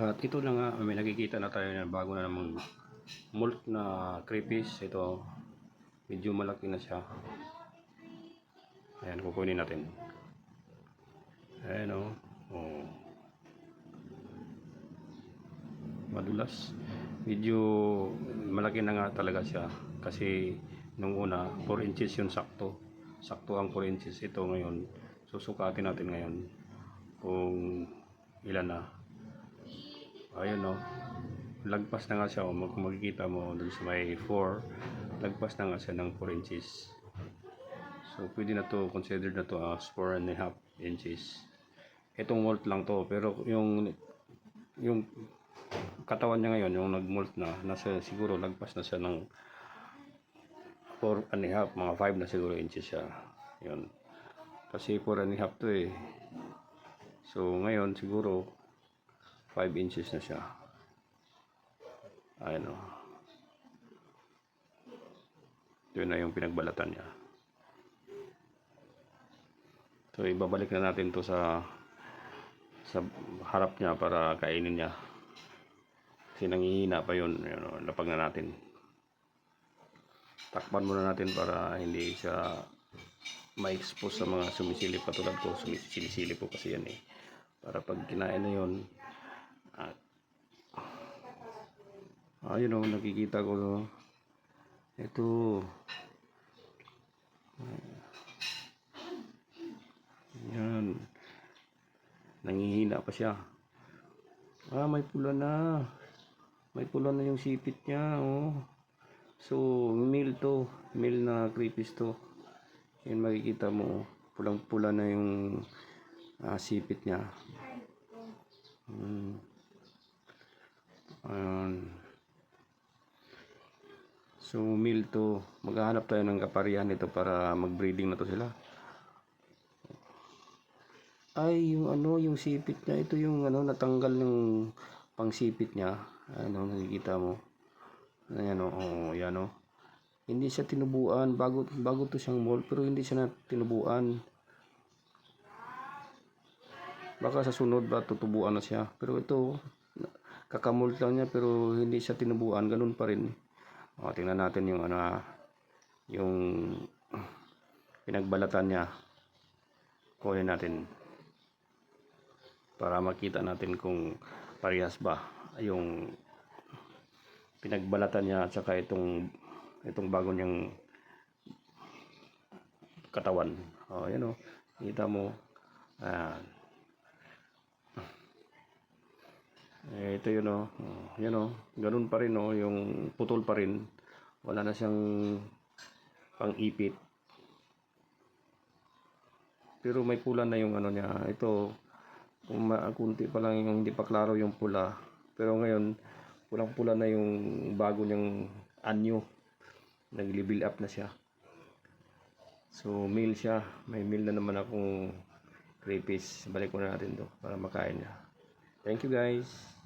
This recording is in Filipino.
At ito na nga, may nakikita na tayo na bago na namang molt na crayfish. Ito, medyo malaki na siya. Ayan, kukunin natin. Ayan o. Oh. Madulas. Medyo malaki na nga talaga siya. Kasi nung una, 4 inches yun sakto. Sakto ang 4 inches. Ito ngayon, susukatin natin ngayon kung ilan na. Ayun no. Lagpas na nga siya. Oh. Mag- Kung makikita mo dun sa may 4, lagpas na nga siya ng 4 inches. So, pwede na to, considered na to as 4 and a half inches. Itong molt lang to, pero yung yung katawan niya ngayon, yung nag-molt na, nasa siguro lagpas na siya ng 4 and a half, mga 5 na siguro inches siya. Yun. Kasi 4 and a half to eh. So, ngayon siguro 5 inches na siya. Ayun o. Ito na yung pinagbalatan niya. So ibabalik na natin to sa sa harap niya para kainin niya. Kasi nangihina pa yun. Yun, o, lapag na natin. Takpan muna natin para hindi siya ma-expose sa mga sumisilip katulad ko. Sumisilip po kasi yan eh. Para pag kinain na yun, at ayun o, nakikita ko no. Ito. Yan. Nangihina pa siya. Ah, may pula na. May pula na yung sipit niya, oh. So, meal to. Meal na creepies to. Yan makikita mo. oh. Pulang-pula na yung ah, sipit niya. So, meal to. Maghahanap tayo ng kaparihan nito para mag-breeding na to sila. Ay, yung ano, yung sipit niya, ito yung ano, natanggal yung pangsipit niya. Ano, nakikita mo. Ayan o, oh, yan o. Hindi siya tinubuan, bago, bago to siyang mold, pero hindi siya na tinubuan. Baka sa sunod ba, tutubuan na siya. Pero ito, kakamold lang niya, pero hindi siya tinubuan, ganun pa rin. O, tingnan natin yung ano, ah, yung pinagbalatan niya. Kunin natin para makita natin kung parehas ba yung pinagbalatan niya at saka itong itong bago niyang katawan. Oh, yan oh. Kita mo. Ayan. Eh, ito yun oh. oh. Yan oh. Ganun pa rin oh. Yung putol pa rin. Wala na siyang pang-ipit. Pero may pula na yung ano niya. Ito, kung kunti pa lang yung hindi pa klaro yung pula. Pero ngayon, pulang-pula na yung bago niyang anyo. Nag-level up na siya. So, meal siya. May meal na naman akong crayfish. Balik muna natin to para makain niya. Thank you guys.